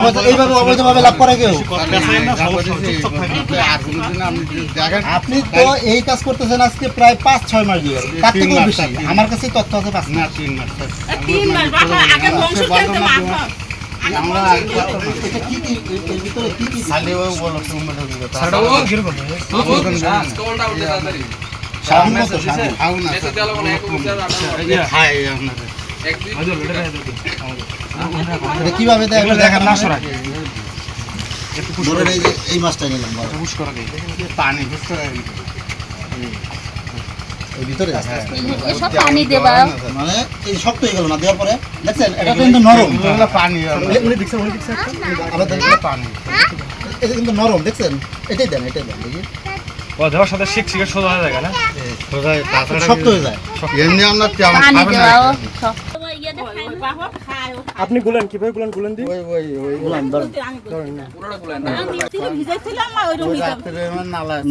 অবৈধ- এইভাবে অবৈধভাবে লাভ করে কেউ আপনি তো এই কাজ করতেছেন আজকে প্রায় পাঁচ ছয় মাস দিয়ে তার থেকেও বেশি আমার কাছে তথ্য আছে পাঁচ মাস তিন মাস আমরা এটা কীভাবে দেয় একটু দেখান না ধরেন এই যে এই মাছটা নিলাম বড়। পানি ভিতরে এসব পানি দেবা। মানে এই শক্ত হয়ে গেল না দেওয়ার পরে? দেখছেন এটা কিন্তু নরম। পানি পানি। এটা কিন্তু নরম দেখছেন? এটাই দেন এটাই দেন দেখি। ও দেওয়ার সাথে শিখ শিখে সোজা হয়ে যায় না? শক্ত হয়ে যায়। এমনি আমরা আপনি গুলেন কীভাবে গুলেন গুলেন দিই বললাম, ধরেন। ভিজাইছিলাম ওই রকম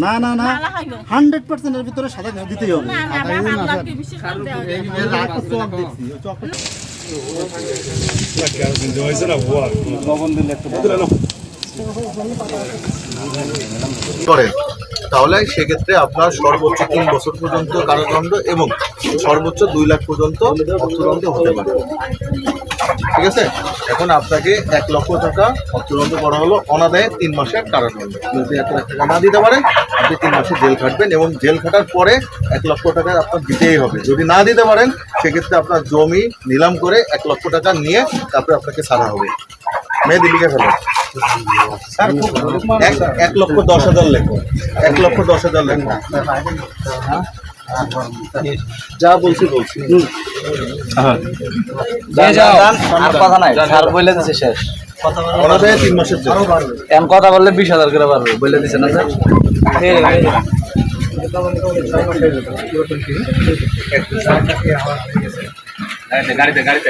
না না না নালা হইল হান্ড্রেড পার্সেন্ট এর ভিতরে সাদা দিতেই হবে না না বাবা আল্লাহকে বিশ্বাস করে তাহলে সেক্ষেত্রে আপনার সর্বোচ্চ তিন বছর পর্যন্ত কারাদণ্ড এবং সর্বোচ্চ দুই লাখ পর্যন্ত অর্থদণ্ড হতে পারে। ঠিক আছে? এখন আপনাকে এক লক্ষ টাকা অর্থদণ্ড করা হলো। অনাদায়ে তিন মাসের কারাদণ্ড। যদি এক লাখ টাকা না দিতে পারেন আপনি তিন মাসে জেল খাটবেন এবং জেল খাটার পরে এক লক্ষ টাকা আপনার দিতেই হবে। যদি না দিতে পারেন, সেক্ষেত্রে আপনার জমি নিলাম করে এক লক্ষ টাকা নিয়ে তারপরে আপনাকে ছাড়া হবে। মেয়ে দিল্লিকে ফেলো। এক লক্ষ দশ হাজার লেখো। এক লক্ষ দশ হাজার লেখো। যা বলছি বলছি। আর কথা নাই। স্যার বলে দিছে শেষ। তিন মাসের কথা বললে বিশ হাজার করে পারবে বলে দিছে না স্যার? গাড়িতে গাড়িতে।